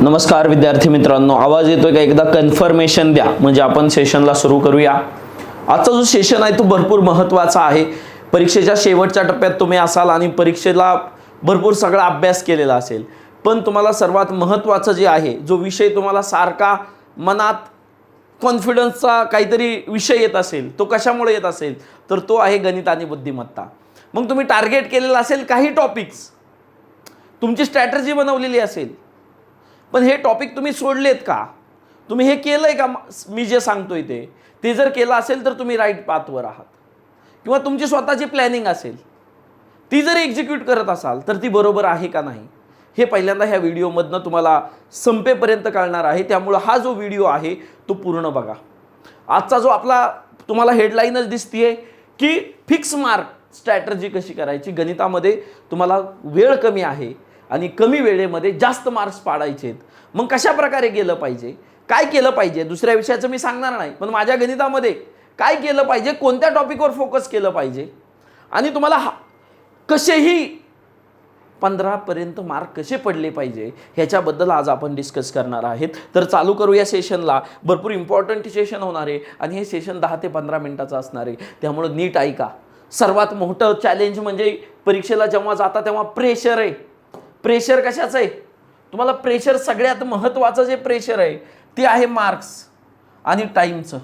नमस्कार विद्यार्थी मित्रांनो आवाज येतोय का? एकदा कन्फर्मेशन द्या. म्हणजे आपण सेशनला सुरू करूया. आजचा जो सेशन आहे तो भरपूर महत्त्वाचा आहे. परीक्षेच्या शेवटच्या टप्प्यात तुम्ही असाल आणि परीक्षेला भरपूर सगळा अभ्यास केलेला असेल. पण तुम्हाला सर्वात महत्त्वाचं जे आहे जो विषय तुम्हाला सारखा मनात कॉन्फिडन्सचा काहीतरी विषय येत असेल तो कशामुळे येत असेल? तर तो आहे गणित आणि बुद्धिमत्ता. मग तुम्ही टार्गेट केलेला असेल काही टॉपिक्स तुमची स्ट्रॅटर्जी बनवलेली असेल. पण हे टॉपिक तुम्ही सोडलेत का? तुम्ही हे केलं आहे का? मी जे सांगतोय ते. ते जर केलं असेल तर तुम्ही राईट पाथवर आहात. किंवा तुमची स्वतःची प्लॅनिंग असेल. ती जर एक्झिक्यूट करत असाल तर ती बरोबर आहे का नाही? हे पहिल्यांदा ह्या व्हिडिओमधनं तुम्हाला संपेपर्यंत कळणार आहे. त्यामुळं हा जो व्हिडिओ आहे तो पूर्ण बघा. आजचा जो आपला तुम्हाला हेडलाईनच दिसतीये की फिक्स मार्क स्ट्रॅटर्जी कशी करायची? गणितामध्ये तुम्हाला वेळ कमी आहे. आणि कमी वेळेमध्ये जास्त मार्क्स पाडायचे आहेत मग कशा प्रकारे गेलं पाहिजे? काय केलं पाहिजे? दुसऱ्या विषयाचं मी सांगणार नाही पण माझ्या गणितामध्ये काय केलं पाहिजे? कोणत्या टॉपिकवर फोकस केलं पाहिजे? आणि तुम्हाला हा कसेही पंधरापर्यंत मार्क कसे पडले पाहिजे? ह्याच्याबद्दल आज आपण डिस्कस करणार आहेत. तर चालू करूया सेशनला भरपूर इम्पॉर्टंट सेशन होणार आहे. आणि हे सेशन दहा ते पंधरा मिनटाचं असणार आहे. त्यामुळं नीट ऐका. सर्वात मोठं चॅलेंज म्हणजे परीक्षेला जेव्हा जाता तेव्हा प्रेशर आहे. प्रेशर कशाचं आहे? तुम्हाला प्रेशर सगळ्यात महत्त्वाचं जे प्रेशर आहे ते आहे मार्क्स आणि टाईमचं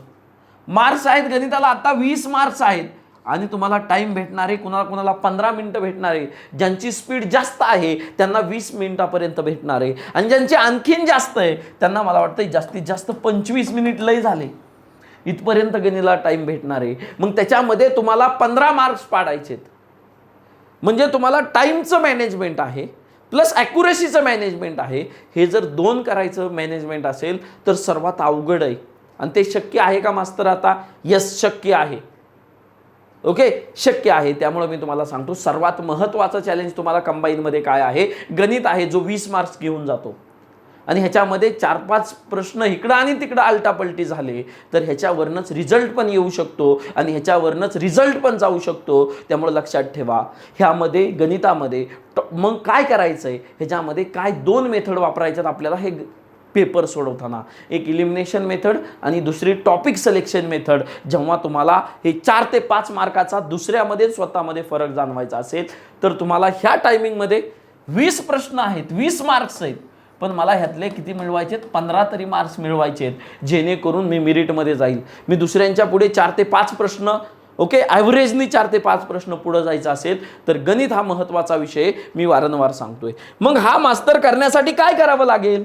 मार्क्स आहेत गणिताला आता वीस मार्क्स आहेत. आणि तुम्हाला टाईम भेटणार आहे कुणाला कुणाला पंधरा मिनटं आहे. ज्यांची स्पीड जास्त आहे त्यांना वीस मिनिटापर्यंत भेटणार आहे. आणि ज्यांची आणखीन जास्त आहे त्यांना मला वाटतं जास्तीत जास्त पंचवीस मिनिट लय झाले. इथपर्यंत गणिला टाईम भेटणार आहे. मग त्याच्यामध्ये तुम्हाला पंधरा मार्क्स पाडायचेत. म्हणजे तुम्हाला टाईमचं मॅनेजमेंट आहे. प्लस ॲक्युरेसीचं मॅनेजमेंट आहे. हे जर दोन करायचं मॅनेजमेंट असेल तर सर्वात अवघड आहे. आणि ते शक्य आहे का मास्तर आता? यस शक्य आहे. ओके? शक्य आहे. त्यामुळे मी तुम्हाला सांगतो सर्वात महत्त्वाचं चॅलेंज तुम्हाला कंबाईनमध्ये काय आहे? गणित आहे जो वीस मार्क्स घेऊन जातो. आणि ह्याच्यामध्ये चार पाच प्रश्न इकडं आणि तिकडं आलटापलटी झाले तर ह्याच्यावरनंच रिझल्ट पण येऊ शकतो आणि ह्याच्यावरनंच रिझल्ट पण जाऊ शकतो. त्यामुळे लक्षात ठेवा. ह्यामध्ये गणितामध्ये मग काय करायचं आहे ह्याच्यामध्ये काय दोन मेथड वापरायच्यात आपल्याला हे पेपर सोडवताना? एक इलिमिनेशन मेथड आणि दुसरी टॉपिक सिलेक्शन मेथड जेव्हा तुम्हाला हे चार ते पाच मार्काचा दुसऱ्यामध्ये स्वतःमध्ये फरक जाणवायचा असेल तर तुम्हाला ह्या टायमिंगमध्ये वीस प्रश्न आहेत. वीस मार्क्स आहेत. पण मला ह्यातले किती मिळवायचे आहेत पंधरा तरी मार्क्स मिळवायचे आहेत जेणेकरून मी मिरिटमध्ये जाईल. मी दुसऱ्यांच्या पुढे चार ते पाच प्रश्न ओके ॲव्हरेजनी चार ते पाच प्रश्न पुढं जायचा असेल तर गणित हा महत्त्वाचा विषय मी वारंवार सांगतोय. मग हा मास्तर करण्यासाठी काय करावं लागेल?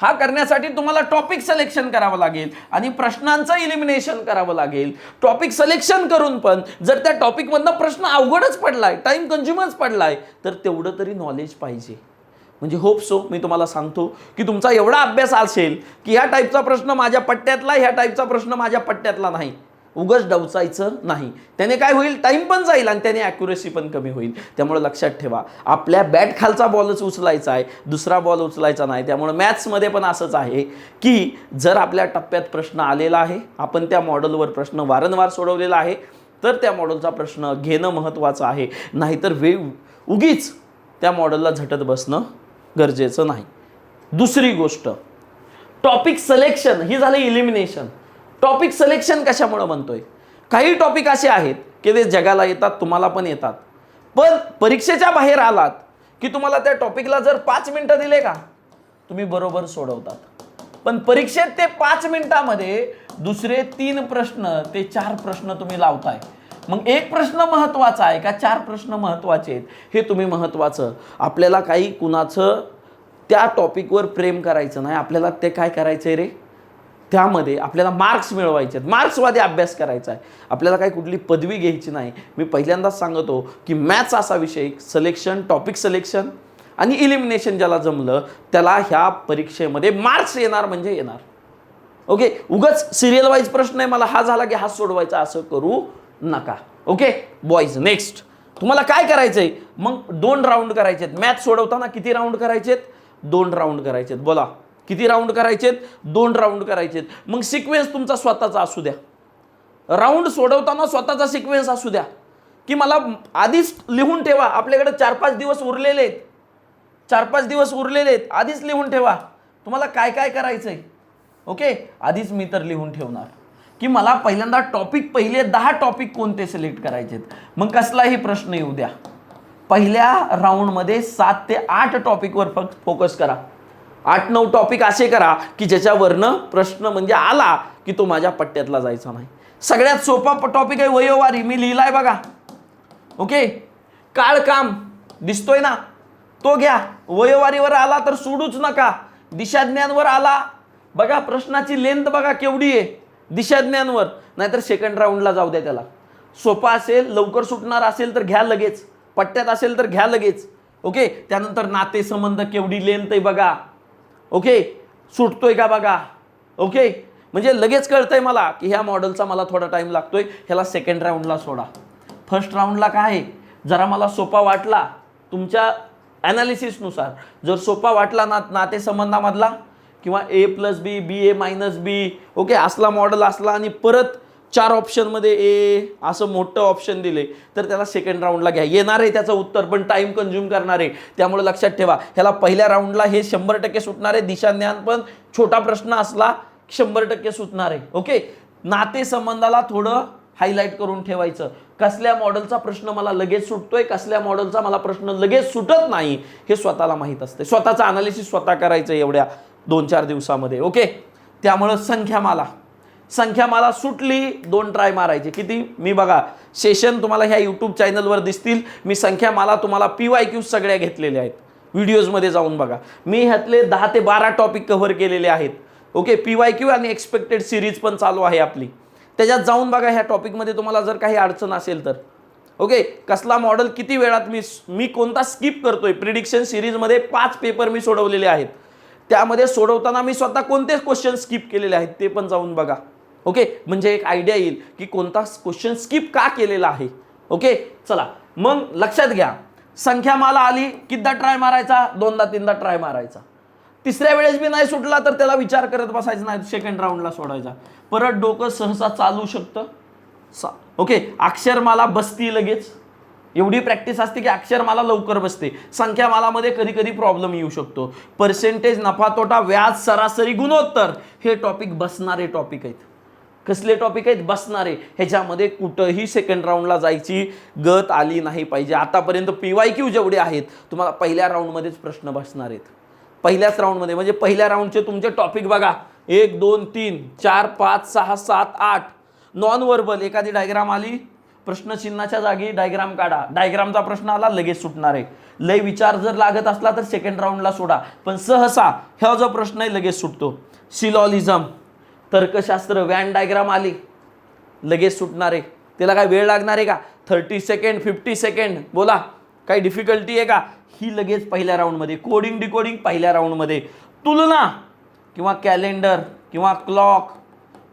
हा करण्यासाठी तुम्हाला टॉपिक सिलेक्शन करावं लागेल आणि प्रश्नांचं इलिमिनेशन करावं लागेल. टॉपिक सिलेक्शन करून पण जर त्या टॉपिकमधनं प्रश्न अवघडच पडलाय टाइम कन्झ्युमर्स पडलाय तर तेवढं तरी नॉलेज पाहिजे. म्हणजे होप सो मी तुम्हाला सांगतो की तुमचा एवढा अभ्यास असेल की ह्या टाईपचा प्रश्न माझ्या पट्ट्यातला ह्या टाईपचा प्रश्न माझ्या पट्ट्यातला नाही. उगच डवचायचं नाही. त्याने काय होईल? टाईम पण जाईल आणि त्याने ॲक्युरेसी पण कमी होईल. त्यामुळे लक्षात ठेवा आपल्या बॅट खालचा बॉलच उचलायचा आहे दुसरा बॉल उचलायचा नाही. त्यामुळे मॅथ्समध्ये पण असंच आहे की जर आपल्या टप्प्यात प्रश्न आलेला आहे आपण त्या मॉडेलवर प्रश्न वारंवार सोडवलेला आहे तर त्या मॉडेलचा प्रश्न घेणं महत्त्वाचं आहे. नाहीतर वेव उगीच त्या मॉडेलला झटत बसणं गरजेचं नाही. दुसरी गोष्ट टॉपिक सिलेक्शन ही झालं इलिमिनेशन टॉपिक सिलेक्शन कशामुळं म्हणतोय काही टॉपिक असे आहेत की ते जगाला येतात तुम्हाला पण येतात. पण परीक्षेच्या बाहेर आलात की तुम्हाला त्या टॉपिकला जर पाच मिनटं दिले का तुम्ही बरोबर सोडवतात. पण परीक्षेत ते पाच मिनिटामध्ये दुसरे तीन प्रश्न ते चार प्रश्न तुम्ही लावताय. मग एक प्रश्न महत्त्वाचा आहे का? चार प्रश्न महत्त्वाचे आहेत. हे तुम्ही महत्त्वाचं आपल्याला काही कुणाचं त्या टॉपिकवर प्रेम करायचं नाही. आपल्याला ते काय करायचं आहे रे? त्यामध्ये आपल्याला मार्क्स मिळवायचे आहेत. मार्क्सवादी अभ्यास करायचा आहे. आपल्याला काही कुठली पदवी घ्यायची नाही. मी पहिल्यांदाच सांगतो की मॅथ्स असा विषय सिलेक्शन टॉपिक सलेक्शन आणि इलिमिनेशन ज्याला जमलं त्याला ह्या परीक्षेमध्ये मार्क्स येणार म्हणजे येणार. ओके उगच सिरियल वाईज प्रश्न आहे. मला हा झाला की हा सोडवायचा. असं करू नका. ओके बॉईज नेक्स्ट तुम्हाला काय करायचं आहे मग दोन राऊंड करायचे आहेत मॅथ सोडवताना किती राऊंड करायचे आहेत दोन राऊंड करायचे आहेत बोला. किती राऊंड करायचे आहेत दोन राऊंड करायचे आहेत मग सिक्वेन्स तुमचा स्वतःचा असू द्या. राऊंड सोडवताना स्वतःचा सिक्वेन्स असू द्या. की मला आधीच लिहून ठेवा. आपल्याकडे चार पाच दिवस उरलेले आहेत. चार पाच दिवस उरलेले आहेत. आधीच लिहून ठेवा. तुम्हाला काय काय करायचं आहे ओके आधीच मी तर लिहून ठेवणार. की मला पहिल्यांदा टॉपिक पहिले दहा टॉपिक कोणते सिलेक्ट करायचे मग कसलाही प्रश्न येऊ द्या. पहिल्या राऊंडमध्ये सात ते आठ टॉपिकवर फक्त फोकस करा. आठ नऊ टॉपिक असे करा की ज्याच्यावरनं प्रश्न म्हणजे आला की तो माझ्या पट्ट्यातला जायचा नाही. सगळ्यात सोपा टॉपिक आहे वयोवारी. मी लिहिलाय बघा. ओके? काळ काम. दिसतोय ना? तो घ्या. वयोवारीवर आला तर सोडूच नका. दिशाज्ञानवर आला. बघा प्रश्नाची लेंथ बघा केवढी आहे. दिशाज्ञांवर. नाहीतर सेकंड राऊंडला जाऊ द्या त्याला. सोपा असेल लवकर सुटणार असेल तर घ्या लगेच. पट्ट्यात असेल तर घ्या लगेच. ओके? त्यानंतर नातेसंबंध केवढी लेंथ आहे बघा. ओके? सुटतोय का बघा? ओके? म्हणजे लगेच कळतंय मला की ह्या मॉडेलचा मला थोडा टाइम लागतोय. ह्याला सेकंड राऊंडला सोडा. फर्स्ट राऊंडला काय आहे? जरा मला सोपा वाटला. तुमच्या ॲनालिसिसनुसार जर सोपा वाटला ना नातेसंबंधामधला किंवा A plus B B A minus B okay असला मॉडेल असला आणि परत चार ऑप्शनमध्ये ए असं मोठं ऑप्शन दिले तर त्याला सेकंड राऊंडला घ्या. येणार आहे त्याचं उत्तर पण टाइम कन्झ्युम करणार. आहे त्यामुळे लक्षात ठेवा ह्याला पहिल्या राऊंडला हे शंभर टक्के सुटणार आहे दिशाज्ञान पण छोटा प्रश्न असला शंभर टक्के सुटणार आहे ओके नातेसंबंधाला थोडं हायलाईट करून ठेवायचं. कसल्या मॉडेलचा प्रश्न मला लगेच सुटतोय कसल्या मॉडेलचा मला प्रश्न लगेच सुटत नाही हे स्वतःला माहीत असते. स्वतःचं अनालिसिस स्वतः करायचं एवढ्या. दोन चार दिवसामध्ये ओके? त्यामुळं संख्यामाला. संख्यामाला सुटली दोन ट्राय मारायचे. किती? मी बघा सेशन तुम्हाला ह्या यूट्यूब चॅनलवर दिसतील. मी संख्यामाला तुम्हाला पी वाय क्यूज सगळ्या घेतलेल्या आहेत. व्हिडिओजमध्ये जाऊन बघा. मी ह्यातले दहा ते बारा टॉपिक कव्हर केलेले आहेत. ओके? पी वाय क्यू आणि एक्सपेक्टेड सिरीज पण चालू आहे आपली. त्याच्यात जाऊन बघा ह्या टॉपिकमध्ये तुम्हाला जर काही अडचण असेल तर. ओके? कसला मॉडेल किती वेळात मी मी कोणता स्किप करतोय? प्रिडिक्शन सिरीजमध्ये पाच पेपर मी सोडवलेले आहेत. त्यामध्ये सोडवताना मी स्वतः कोणते क्वेश्चन स्किप केलेले आहेत ते पण जाऊन बघा. ओके म्हणजे एक आयडिया येईल की कोणता क्वेश्चन स्किप का केलेला आहे. ओके चला. मग लक्षात घ्या. संख्या मला आली कितदा ट्राय मारायचा? दोनदा तीनदा ट्राय मारायचा. तिसऱ्या वेळेस मी नाही सुटला तर त्याला विचार करत बसायचा नाही सेकंड राऊंडला सोडायचा. परत डोकं सहसा चालू शकतं. सा ओके अक्षर मला बसती लगेच. एवढी प्रॅक्टिस असते की अक्षर मला लवकर बसते. संख्या मालामध्ये कधी कधी प्रॉब्लेम येऊ शकतो. पर्सेंटेज नफा तोटा व्याज सरासरी गुणोत्तर. हे टॉपिक बसणारे टॉपिक आहेत. कसले टॉपिक आहेत? बसणारे. ह्याच्यामध्ये कुठंही सेकंड राऊंडला जायची गत आली नाही पाहिजे. आतापर्यंत पी वाय क्यू जेवढे आहेत तुम्हाला पहिल्या राऊंडमध्येच प्रश्न बसणार आहेत. पहिल्याच राऊंडमध्ये म्हणजे पहिल्या राऊंडचे तुमचे टॉपिक बघा. एक दोन तीन चार पाच सहा सात आठ. नॉन वर्बल एखादी डायग्राम आली? प्रश्नचिन्हाच्या जागी डायग्राम काढा. डायग्रामचा प्रश्न आला लगेच सुटणार आहे. लय विचार जर लागत असला तर सेकंड राऊंडला सोडा. पण सहसा ह्या जो प्रश्न आहे लगेच सुटतो. सिलॉलिझम तर्कशास्त्र वॅन डायग्राम आली. लगेच सुटणार आहे. त्याला काय वेळ लागणार आहे का? थर्टी सेकंड फिफ्टी सेकंड बोला काही डिफिकल्टी आहे का? ही लगेच पहिल्या राऊंडमध्ये कोडिंग डिकोडिंग पहिल्या राऊंडमध्ये तुलना किंवा कॅलेंडर किंवा क्लॉक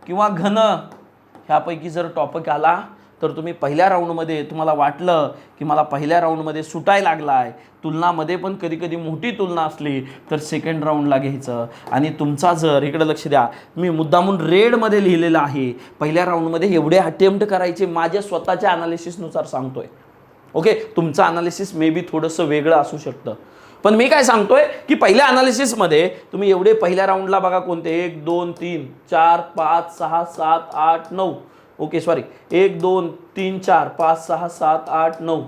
किंवा घन ह्यापैकी जर टॉपिक आला तर तुम्ही पहिल्या राऊंडमध्ये तुम्हाला वाटलं की मला पहिल्या राऊंडमध्ये सुटाय लागला आहे तुलनामध्ये पण कधी कधी मोठी तुलना असली तर सेकंड राऊंडला घ्यायचं. आणि तुमचा जर इकडे लक्ष द्या मी मुद्दामून रेडमध्ये लिहिलेलं आहे. पहिल्या राऊंडमध्ये एवढे अटेम्प्ट करायचे माझ्या स्वतःच्या अनालिसिसनुसार सांगतोय. ओके तुमचं अनालिसिस मे बी थोडंसं वेगळं असू शकतं. पण मी काय सांगतोय की पहिल्या अनालिसिसमध्ये तुम्ही एवढे पहिल्या राऊंडला बघा कोणते? एक दोन तीन चार पाच सहा सात आठ नऊ. ओके सॉरी एक दोन तीन चार पाच सहा सात आठ नऊ.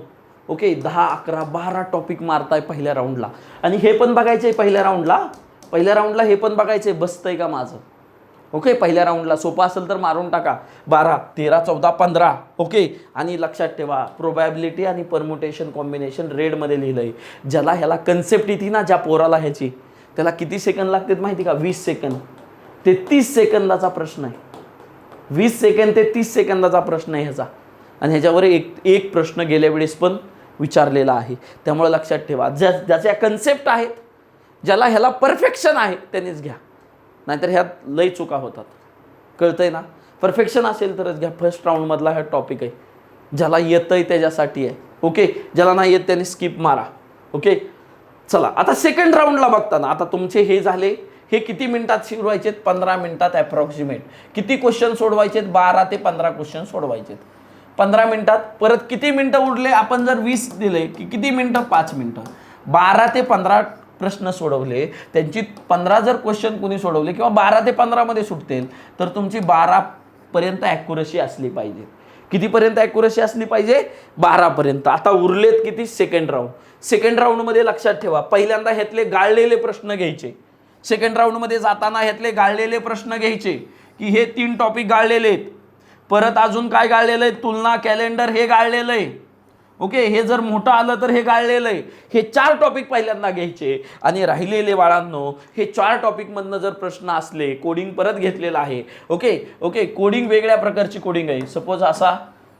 ओके दहा अकरा बारा टॉपिक मारताय पहिल्या राऊंडला आणि हे पण बघायचं आहे पहिल्या राऊंडला पहिल्या राऊंडला हे पण बघायचं आहे बसतंय का माझं? ओके पहिल्या राऊंडला सोपा असेल तर मारून टाका. बारा तेरा चौदा पंधरा. ओके आणि लक्षात ठेवा प्रोबॅबिलिटी आणि परमुटेशन कॉम्बिनेशन रेडमध्ये लिहिलं आहे ज्याला ह्याला कन्सेप्ट येते ना ज्या पोराला ह्याची. त्याला किती सेकंद लागतात माहिती का? वीस सेकंद ते तीस सेकंदाचा प्रश्न आहे. वीस सेकंद ते तीस सेकंदाचा प्रश्न आहे ह्याचा. आणि ह्याच्यावर एक एक प्रश्न गेल्या वेळेस पण विचारलेला आहे. त्यामुळे लक्षात ठेवा. ज्या ज्याच्या कन्सेप्ट आहेत ज्याला ह्याला परफेक्शन आहे त्यांनीच घ्या. नाहीतर ह्यात लय चुका होतात. कळतंय ना? परफेक्शन असेल तरच घ्या. फर्स्ट राऊंडमधला हा टॉपिक आहे. ज्याला येतं आहे त्याच्यासाठी आहे. ओके ज्याला नाही येत त्याने स्किप मारा. ओके चला. आता सेकंड राऊंडला बघताना. आता तुमचे हे झाले. हे किती मिनिटात सोडवायचे पंधरा मिनिटात अप्रॉक्सिमेट किती क्वेश्चन सोडवायचे बारा ते पंधरा क्वेश्चन सोडवायचे पंधरा मिनिटात. परत किती मिनटं उरले? आपण जर वीस दिले की किती मिनटं? पाच मिनटं. बारा ते पंधरा प्रश्न सोडवले त्यांची पंधरा जर क्वेश्चन कुणी सोडवले किंवा बारा ते पंधरामध्ये सुटतील तर तुमची बारापर्यंत ॲक्युरसी असली पाहिजे. कितीपर्यंत ॲक्युरसी असली पाहिजे? बारापर्यंत आता उरलेत किती? सेकंड राऊंड सेकंड राऊंडमध्ये लक्षात ठेवा. पहिल्यांदा ह्यातले गाळलेले प्रश्न घ्यायचे. सेकंड राऊंडमध्ये जाताना ह्यातले गाळलेले प्रश्न घ्यायचे की हे तीन टॉपिक गाळलेले आहेत. परत अजून काय गाळलेलं आहे? तुलना कॅलेंडर हे गाळलेलं आहे. ओके हे जर मोठं आलं तर हे गाळलेलं आहे. हे चार टॉपिक पहिल्यांदा घ्यायचे. आणि राहिलेले बाळांनो हे चार टॉपिकमधनं जर प्रश्न असले कोडिंग परत घेतलेलं आहे. ओके ओके कोडिंग वेगळ्या प्रकारची कोडिंग आहे. सपोज असा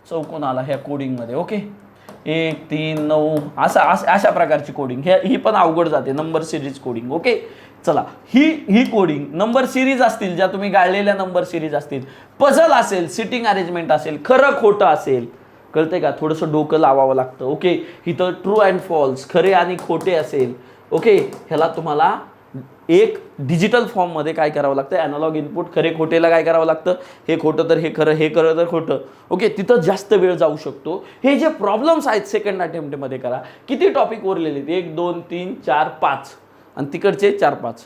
चौकोन आला ह्या कोडिंगमध्ये ओके एक तीन नऊ असा अस- अशा प्रकारची कोडिंग ह्या ही पण अवघड जाते. नंबर सिरीज कोडिंग ओके चला ही ही कोडिंग नंबर सिरीज असतील ज्या तुम्ही गाळलेल्या नंबर सिरीज असतील पझल असेल सिटिंग अरेंजमेंट असेल खरं खोटं असेल कळतंय का? थोडंसं डोकं लावावं लागतं ओके? इथं ट्रू अँड फॉल्स खरे आणि खोटे असेल ओके? ह्याला तुम्हाला एक डिजिटल फॉर्ममध्ये काय करावं लागतं? ॲनालॉग इनपुट खरे खोटेला काय करावं लागतं? हे खोटं तर हे खरं हे खरं तर खोटं ओके? तिथं जास्त वेळ जाऊ शकतो. हे जे प्रॉब्लेम्स आहेत सेकंड अटेम्प्टमध्ये करा. किती टॉपिक उरलेले आहेत? एक दोन तीन चार पाच. आणि तिकडचे चार पाच.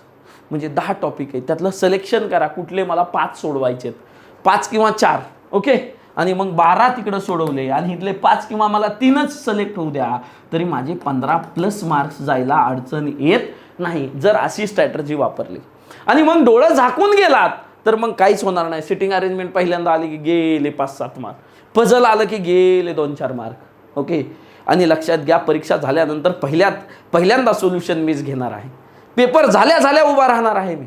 म्हणजे दहा टॉपिक आहेत. त्यातलं सिलेक्शन करा. कुठले मला पाच सोडवायचे आहेत पाच किंवा चार. ओके? आणि मग बारा तिकडं सोडवले. आणि इथले पाच किंवा मला तीनच सिलेक्ट होऊ द्या. तरी माझे पंधरा प्लस मार्क्स जायला अडचण येत नाही. जर अशी स्ट्रॅटर्जी वापरली. आणि मग डोळं झाकून गेलात तर मग काहीच होणार नाही. सिटिंग अरेंजमेंट पहिल्यांदा आली की गेले पाच सात मार्क पझल आलं की गेले दोन चार मार्क ओके? आणि लक्षात घ्या परीक्षा झाल्यानंतर पहिल्यात पहिल्यांदा सोल्युशन मीच घेणार आहे. पेपर झाल्या झाल्या उभा राहणार आहे मी.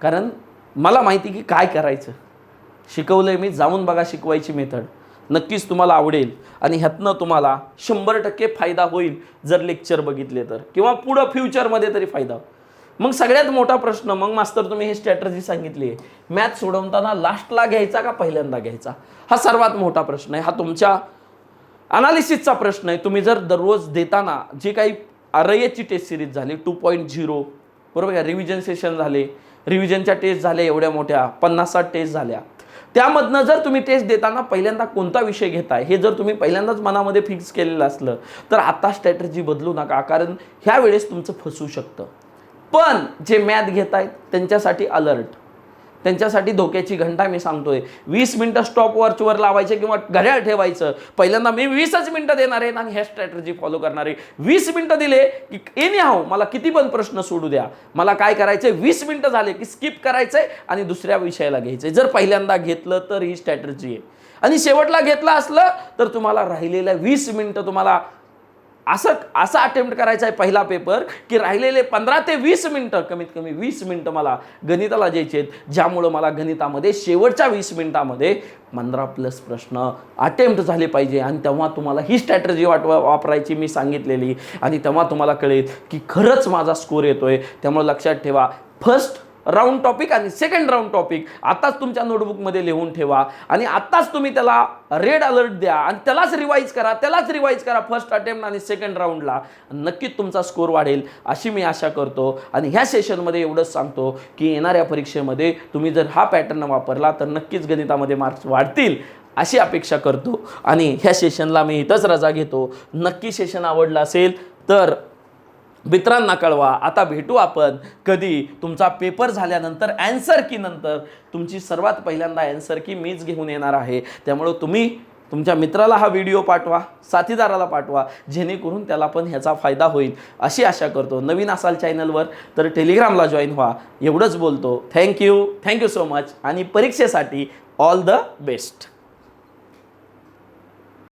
कारण मला माहिती की काय करायचं. शिकवलंय मी जाऊन बघा शिकवायची मेथड नक्कीच तुम्हाला आवडेल. आणि ह्यातनं तुम्हाला शंभर टक्के फायदा होईल जर लेक्चर बघितले तर. किंवा पुढं फ्युचरमध्ये तरी फायदा. मग सगळ्यात मोठा प्रश्न मग मास्तर तुम्ही हे स्ट्रॅटर्जी सांगितली आहे. मॅथ सोडवताना लास्टला घ्यायचा का पहिल्यांदा घ्यायचा? हा सर्वात मोठा प्रश्न आहे. हा तुमच्या अनालिसिसचा प्रश्न आहे. तुम्ही जर दररोज देताना जे काही आरयची टेस्ट सिरीज झाली टू पॉईंट झिरो बरोबर का? रिव्हिजन सेशन झाले रिव्हिजनच्या टेस्ट झाल्या एवढ्या मोठ्या पन्नास साठ टेस्ट झाल्या. त्यामधनं जर तुम्ही टेस्ट देताना पहिल्यांदा कोणता विषय घेताय हे जर तुम्ही पहिल्यांदाच मनामध्ये फिक्स केलेलं असलं तर आता स्ट्रॅटर्जी बदलू नका कारण ह्या वेळेस तुमचं फसू शकतं. पण जे मॅथ घेत आहेत त्यांच्यासाठी अलर्ट त्यांच्यासाठी धोक्याची घंटा मी सांगतोय. वीस मिनटं स्टॉप वॉचवर लावायचे किंवा घड्याळ ठेवायचं. पहिल्यांदा मी वीसच मिनटं देणार आहे आणि ह्या स्ट्रॅटर्जी फॉलो करणार आहे. वीस मिनटं दिले की एनी हाव मला किती पण प्रश्न सोडू द्या. मला काय करायचंय? वीस मिनटं झाले की स्किप करायचंय आणि दुसऱ्या विषयाला घ्यायचंय. जर पहिल्यांदा घेतलं तर ही स्ट्रॅटर्जी आहे. आणि शेवटला घेतलं असलं तर तुम्हाला राहिलेल्या वीस मिनटं तुम्हाला असं असा अटेम्प्ट करायचा आहे पहिला पेपर की राहिलेले पंधरा ते वीस मिनटं कमीत कमी वीस मिनटं मला गणिताला द्यायचे आहेत ज्यामुळं मला गणितामध्ये शेवटच्या वीस मिनटामध्ये पंधरा प्लस प्रश्न अटेम्प्ट झाले पाहिजे. आणि तेव्हा तुम्हाला ही स्ट्रॅटर्जी वाटवा वापरायची मी सांगितलेली. आणि तेव्हा तुम्हाला कळेल की खरंच माझा स्कोर येतोय. त्यामुळे लक्षात ठेवा फर्स्ट राऊंड टॉपिक आणि सेकंड राऊंड टॉपिक आताच तुमच्या नोटबुकमध्ये लिहून ठेवा आणि आत्ताच तुम्ही त्याला रेड अलर्ट द्या आणि त्यालाच रिवाईज करा त्यालाच रिवाईज करा फर्स्ट अटेम्प्ट आणि सेकंड राऊंडला नक्कीच तुमचा स्कोर वाढेल अशी मी आशा करतो. आणि ह्या सेशनमध्ये एवढंच सांगतो की येणाऱ्या परीक्षेमध्ये तुम्ही जर हा पॅटर्न वापरला तर नक्कीच गणितामध्ये मार्क्स वाढतील अशी अपेक्षा करतो. आणि ह्या सेशनला मी इथंच रजा घेतो. नक्की सेशन आवडलं असेल तर मित्रांना कळवा. आता भेटू आपण कधी? तुमचा पेपर झाल्यानंतर अँसर की नंतर? तुमची सर्वात पहिल्यांदा अँसर की मीच घेऊन येणार आहे. त्यामुळं तुम्ही तुमच्या मित्राला हा व्हिडिओ पाठवा साथीदाराला पाठवा. जेणेकरून त्याला पण ह्याचा फायदा होईल. अशी आशा करतो. नवीन असाल चॅनलवर तर टेलिग्रामला जॉईन व्हा. एवढंच बोलतो. थँक्यू थँक्यू सो मच आणि परीक्षेसाठी ऑल द बेस्ट